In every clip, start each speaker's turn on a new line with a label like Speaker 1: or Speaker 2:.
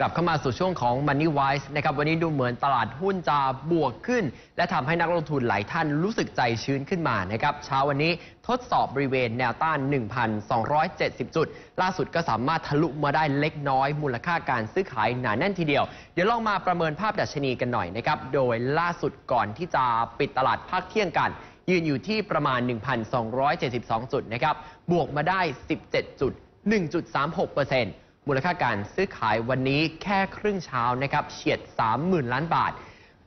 Speaker 1: กลับเข้ามาสู่ช่วงของ Money Wise นะครับวันนี้ดูเหมือนตลาดหุ้นจะบวกขึ้น และทำให้นักลงทุนหลายท่านรู้สึกใจชื้นขึ้นมานะครับเช้าวันนี้ทดสอบบริเวณแนวต้าน 1,270 จุด ล่าสุดก็สามารถทะลุมาได้เล็กน้อย มูลค่าการซื้อขายหนาแน่นทีเดียว เดี๋ยวลองมาประเมินภาพดัชนีกันหน่อยนะครับโดยล่าสุดก่อนที่จะปิดตลาดภาคเที่ยงกันยืนอยู่ที่ประมาณ 1,272 จุดนะครับบวกมาได้ 17 จุด 1.36% มูลค่าการซื้อขายวันนี้แค่ครึ่งเช้านะครับเฉียด 30,000 ล้านบาท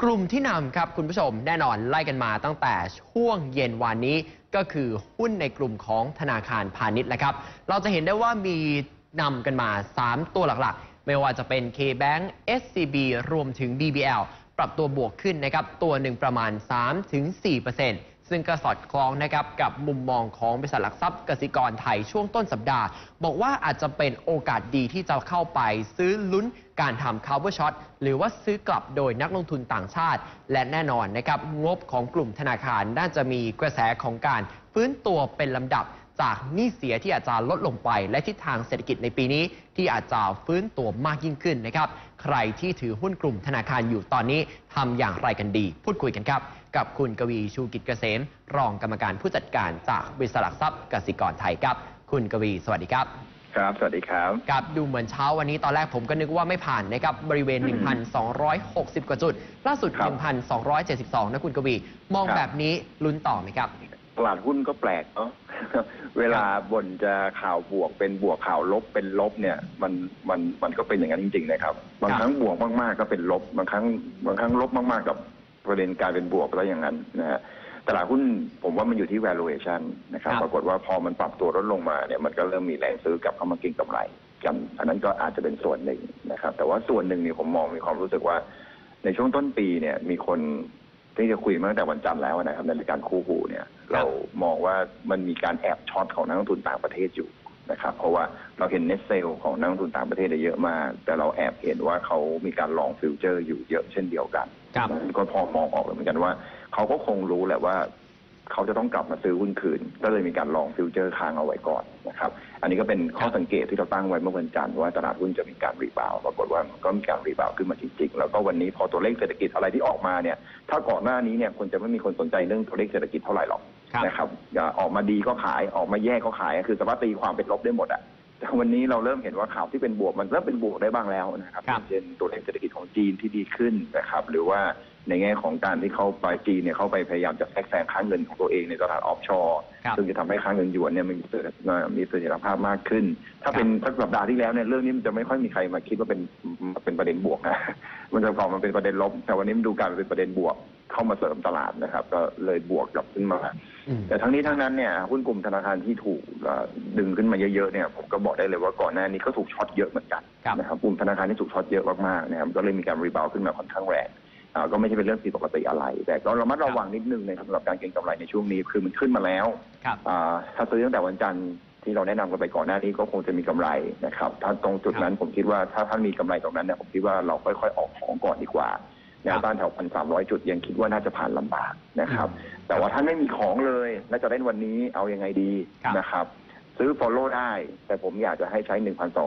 Speaker 1: กลุ่มที่นำครับคุณผู้ชมแน่นอนไล่กันมาตั้งแต่ช่วงเย็นวานนี้ก็คือหุ้นในกลุ่มของธนาคารพาณิชย์แหละครับ เราจะเห็นได้ว่ามีนำกันมา 3 ตัวหลักๆ ไม่ว่าจะเป็น K-Bank SCB รวมถึง BBL ปรับตัวบวกขึ้นนะครับตัวหนึ่งประมาณ 3-4% ซึ่งก็สอดคล้องนะครับกับมุมมองของบริษัทหลักทรัพย์กสิกรไทยช่วงต้นสัปดาห์ บอกว่าอาจจะเป็นโอกาสดีที่จะเข้าไปซื้อลุ้นการทำ cover shot หรือว่าซื้อกลับโดยนักลงทุนต่างชาติ และแน่นอนนะครับงบของกลุ่มธนาคารน่าจะมีกระแสของการฟื้นตัวเป็นลำดับจากหนี้เสียที่อาจจะลดลงไป และทิศทางเศรษฐกิจในปีนี้ ที่อาจจะฟื้นตัวมากยิ่งขึ้นนะครับ ใครที่ถือหุ้นกลุ่มธนาคารอยู่ตอนนี้ทำอย่างไรกันดี พูดคุยกันครับ กับคุณกวีชูกิจเกษม รองกรรมการผู้จัดการจากบริษัทหลักทรัพย์กสิกรไทยครับ คุณกวีสวัสดีครับ
Speaker 2: ครับ สวัสดีครับ
Speaker 1: ครับดูเหมือนเช้าวันนี้ตอนแรกผมก็นึกว่าไม่ผ่านนะครับ บริเวณ 1,260 กว่าจุด ล่าสุด
Speaker 2: ครับ
Speaker 1: 1,272 นะคุณกวี มอง
Speaker 2: ครับ
Speaker 1: แบบนี้ลุ้นต่อไหมครับ
Speaker 2: ตลาดหุ้นก็แปลกเนาะเวลาบนจะข่าวบวกเป็นบวกข่าวลบเป็นลบเนี่ย มันมันมันก็เป็นอย่างนั้นจริง ๆ นะครับ บางครั้งบวกมากๆก็เป็นลบ บางครั้ง บางครั้งลบมากๆกับ ประเด็นกลายเป็นบวกแล้วอย่างนั้นนะฮะตลาดหุ้นผมว่ามันอยู่ที่ valuation นะครับ
Speaker 1: ครับ
Speaker 2: ปรากฏว่าพอมันปรับตัวลดลงมาเนี่ยมันก็เริ่มมีแรงซื้อกลับเข้ามาเก็งกำไรกันอันนั้นก็อาจจะเป็นส่วนหนึ่งนะครับ แต่ว่าส่วนหนึ่งเนี่ยผมมองมีความรู้สึกว่า ในช่วงต้นปีเนี่ยมีคนที่จะคุยมาตั้งแต่วันจันทร์แล้วนะครับในรายการคู่หูเนี่ย เรามองว่ามันมีการแอบช็อตของนักลงทุนต่างประเทศอยู่ นะครับเพราะว่าเราเห็นเน็ตเซลของนักลงทุนต่างประเทศเนี่ยเยอะมาก แต่เราแอบเห็นว่าเขามีการลองฟิวเจอร์อยู่เยอะเช่นเดียวกัน
Speaker 1: ครับ
Speaker 2: ก็พอมองออกเลยเหมือนกันว่าเขาก็คงรู้แหละว่าเขาจะต้องกลับมาซื้อหุ้นคืน ก็เลยมีการลองฟิวเจอร์ค้างเอาไว้ก่อนนะครับ อันนี้ก็เป็นข้อสังเกตที่เราตั้งไว้เมื่อวันจันทร์ว่าตลาดหุ้นจะมีการรีบาวด์ปรากฏว่ามันก็มีการรีบาวด์ขึ้นมาจริงๆ แล้วก็วันนี้พอตัวเลขเศรษฐกิจอะไรที่ออกมาเนี่ย ถ้าก่อนหน้านี้เนี่ยคนจะไม่มีคนสนใจเรื่องตัวเลขเศรษฐกิจเท่าไหร่หรอก
Speaker 1: ครับ
Speaker 2: นะครับอย่าออกมาดีก็ขายออกมาแย่ก็ขายคือสามารถตีความเป็นลบได้หมดอะแต่วันนี้เราเริ่มเห็นว่าข่าวที่เป็นบวกมันเริ่มเป็นบวกได้บ้างแล้วนะครับ
Speaker 1: ครับ
Speaker 2: เช่นตัวเลขเศรษฐกิจของจีนที่ดีขึ้นนะครับ หรือว่าในแง่ของการที่เขาไปจีนเนี่ยเขาไปพยายามจะแทรกแซงค่าเงินของตัวเองในตลาดออฟชอร์
Speaker 1: ครับ
Speaker 2: ซึ่งจะทำให้ค่าเงินหยวนเนี่ยมันมีเสถียรมีเสถียรภาพมากขึ้น ถ้าเป็นสักสัปดาห์ที่แล้วเนี่ยเรื่องนี้มันจะไม่ค่อยมีใครมาคิดว่าเป็นเป็นประเด็นบวกนะมันจะกลายมาเป็นประเด็นลบ แต่วันนี้มันดูกลารเป็นประเด็นบวก เข้ามาเสริมตลาดนะครับ ก็เลยบวกกลับขึ้นมา
Speaker 1: อืม
Speaker 2: แต่ทั้งนี้ทั้งนั้นเนี่ยหุ้นกลุ่มธนาคารที่ถูกเอ่อดึงขึ้นมาเยอะๆเนี่ยผมก็บอกได้เลยว่าก่อนหน้านี้ก็ถูกช็อตเยอะเหมือนกัน
Speaker 1: ครับ
Speaker 2: นะครับกลุ่มธนาคารที่ถูกช็อตเยอะมากๆนะครับก็เลยมีการรีบาวด์ขึ้นมาค่อนข้างแรงอ่าก็ไม่ใช่เป็นเรื่องผิดปกติอะไร แต่ก็ระมัดระวังนิดนึงนะครับสำหรับการเก็งกำไรในช่วงนี้คือมันขึ้นมาแล้ว
Speaker 1: ครับ
Speaker 2: อ่าถ้าซื้อตั้งแต่วันจันทร์ที่เราแนะนำกันไปก่อนหน้านี้ก็คงจะมีกำไรนะครับ ถ้าตรงจุดนั้นผมคิดว่าถ้าท่านมีกำไรตรงนั้นเนี่ยผมคิดว่าเราค่อยๆออกของก่อนดีกว่า แนวต้านแถวพันสามร้อยจุดยังคิดว่าน่าจะผ่านลำบากนะครับ แต่ว่าถ้าไม่มีของเลยและจะเล่นวันนี้เอายังไงดี
Speaker 1: ครับ
Speaker 2: นะครับ ซื้อ follow ได้ แต่ผมอยากจะให้ใช้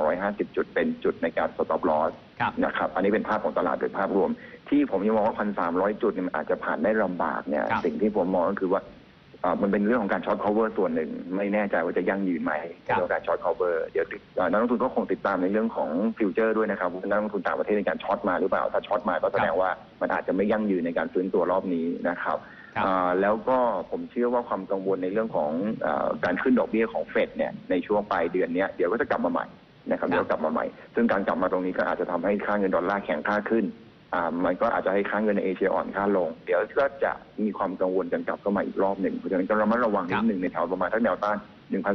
Speaker 2: 1,250 จุดเป็นจุดในการ stop loss
Speaker 1: ครับ
Speaker 2: นะครับ อันนี้เป็นภาพของตลาดโดยภาพรวม ที่ผมยังมองว่า 1,300 จุดเนี่ยมันอาจจะผ่านได้ลำบากเนี่ย
Speaker 1: ครับ
Speaker 2: สิ่งที่ผมมองก็คือว่าเอ่อ มันเป็นเรื่องของการช็อต cover ส่วนหนึ่ง ไม่แน่ใจว่าจะยั่งยืนไหม
Speaker 1: ครั
Speaker 2: ใน
Speaker 1: บ
Speaker 2: เรื่องของการช็อต cover เดี๋ยวเอ่อนักลงทุนก็คงติดตามในเรื่องของฟิวเจอร์ด้วยนะครับว่านักลงทุนต่างประเทศในการช็อตมาหรือเปล่าถ้าช็อตมาก็แสดงว่ามันอาจจะไม่ยั่งยืนในการฟื้นตัวรอบนี้นะครับ
Speaker 1: ครับ
Speaker 2: อ่าแล้วก็ผมเชื่อว่าความกังวลในเรื่องของเออการขึ้นดอกเบี้ยของเฟดเนี่ยในช่วงปลายเดือนเนี้ยเดี๋ยวก็จะกลับมาใหม่นะครับ
Speaker 1: ครับ
Speaker 2: เดี๋ยวกลับมาใหม่ ซึ่งการกลับมาตรงนี้ก็อาจจะทำให้ค่าเงินดอลลาร์แข็งค่าขึ้นอ่า มันก็อาจจะให้ค่าเงินในเอเชียอ่อนค่าลง เดี๋ยวก็จะมีความกังวลกันกลับเข้ามาอีกรอบหนึ่งเพราะฉะนั้นก็ระมัดระวังนิดหนึ่งในแถวประมาณทั้งแนวต้าน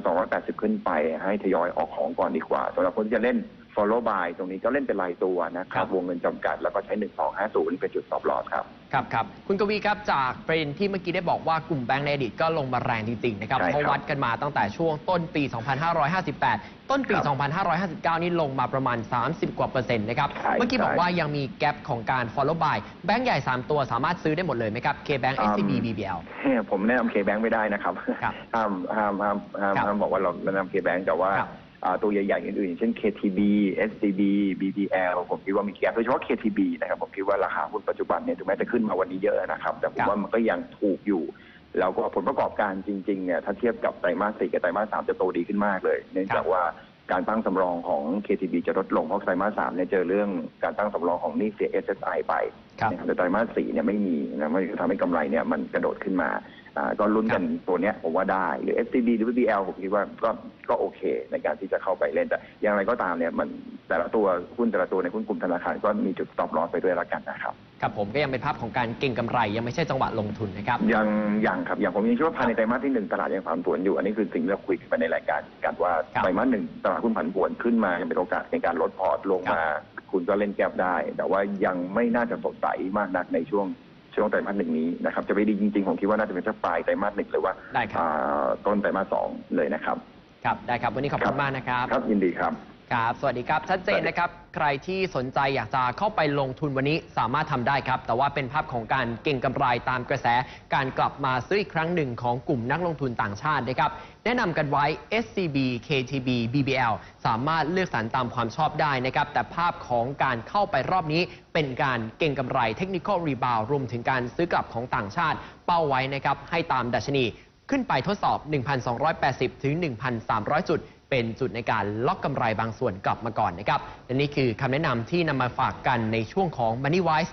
Speaker 2: 1,280 ขึ้นไปให้ทยอยออกของก่อนดีกว่าสำหรับคนที่จะเล่น follow buy ตรงนี้ก็เล่นเป็นรายตัวนะค
Speaker 1: ครั
Speaker 2: รับ บวงเงินจำกัดแล้วก็ใช้ 1250 เป็นจุด stop loss ครับ
Speaker 1: ครับครับคุณกวีครับจากประเด็นที่เมื่อกี้ได้บอกว่ากลุ่มแบงก์ในอดีตก็ลงมาแรงจริงๆนะครับ
Speaker 2: ใช่ครับ
Speaker 1: เพราะวัดกันมาตั้งแต่ช่วงต้นปี 2558 ต้นปี
Speaker 2: ครับ
Speaker 1: 2559 นี่ลงมาประมาณ 30 กว่าเปอร์เซ็นต์นะครับ
Speaker 2: ใช่
Speaker 1: เมื่อกี้บอก
Speaker 2: ใช่
Speaker 1: ว่ายังมีแกลบของการ follow buy แบงก์ใหญ่ 3 ตัวสามารถซื้อได้หมดเลยไหมครับ K-Bank
Speaker 2: อืม
Speaker 1: SCB BBL
Speaker 2: ผมแนะนำเคแบงไม่ได้นะครับ
Speaker 1: ครับ
Speaker 2: ห้ามห้ามห้ามห้าม
Speaker 1: ครับ
Speaker 2: ห้ามบอกว่าเราแนะนำเคแบงแต่ว่า
Speaker 1: ครับ
Speaker 2: อ่า ตัวใหญ่ๆอื่นๆ เช่น KTB SCB BBL ผมคิดว่ามีแกลโดยเฉพาะ KTB นะครับผมคิดว่าราคาหุ้นปัจจุบันเนี่ยถึงแม้จะขึ้นมาวันนี้เยอะนะครับ แต่ผมว่ามันก็ยังถูกอยู่ แล้วก็ผลประกอบการจริงๆเนี่ยถ้าเทียบกับไตรมาสสี่กับไตรมาสสามจะโตดีขึ้นมากเลย เนื่องจากว่าการตั้งสำรองของ KTB จะลดลงเพราะไตรมาสสามเนี่ยเจอเรื่องการตั้งสำรองของหนี้เสีย SSI ไป แต่ไตรมาสสี่เนี่ยไม่มีนะมันทำให้กำไรเนี่ยมันกระโดดขึ้นมาอ่าก็ลุ้นกันตัวเนี้ยผมว่าได้หรือ SCB หรือ BBL ผมคิดว่าก็ก็โอเคในการที่จะเข้าไปเล่นแต่อย่างไรก็ตามเนี่ยมันแต่ละตัวหุ้นแต่ละตัวในหุ้นกลุ่มธนาคารก็มีจุด stop loss ไปด้วยละกันนะครับ
Speaker 1: ครับผมก็ยังเป็นภาพของการเก็งกำไรยังไม่ใช่จังหวะลงทุนนะครับ
Speaker 2: ยังยังครับอย่างผมยังคิดว่าภายในไตรมาสที่หนึ่งตลาดยังผันผวนอยู่ อันนี้คือสิ่งที่เราคุยกันไปในรายการกันว่า
Speaker 1: ครับ
Speaker 2: ไตรมาสหนึ่งตลาดหุ้นผันผวนขึ้นมายังเป็นโอกาสในการลดพอร์ตลงมา คุณก็เล่นแก็บได้ แต่ว่ายังไม่น่าจะสดใสมากนักในช่วงช่วงไตรมาสหนึ่งนี้นะครับ จะไปดีจริงๆผมคิดว่าน่าจะเป็นสักปลายไตรมาสหนึ่งหรือว่า
Speaker 1: ได้ครับ
Speaker 2: อ่าต้นไตรมาสสองเลยนะครับ
Speaker 1: ครับ ได้ครับ วันนี้ขอบคุณมากนะครับ
Speaker 2: ครับยินดีครับ
Speaker 1: ครับสวัสดีครับชัดเจนนะครับ ใครที่สนใจอยากจะเข้าไปลงทุนวันนี้สามารถทำได้ครับ แต่ว่าเป็นภาพของการเก่งกำไรตามกระแส การกลับมาซื้ออีกครั้งหนึ่งของกลุ่มนักลงทุนต่างชาตินะครับแนะนำกันไว้ SCB KTB BBL สามารถเลือกสรรตามความชอบได้นะครับ แต่ภาพของการเข้าไปรอบนี้เป็นการเก่งกำไรเทคนิคอลรีบาวรวมถึงการซื้อกลับของต่างชาติ เป้าไว้นะครับให้ตามดัชนี ขึ้นไปทดสอบ 1,280 ถึง 1,300 จุด เป็นจุดในการล็อกกำไรบางส่วนกลับมาก่อนนะครับและนี่คือคำแนะนำที่นำมาฝากกันในช่วงของ Money Wise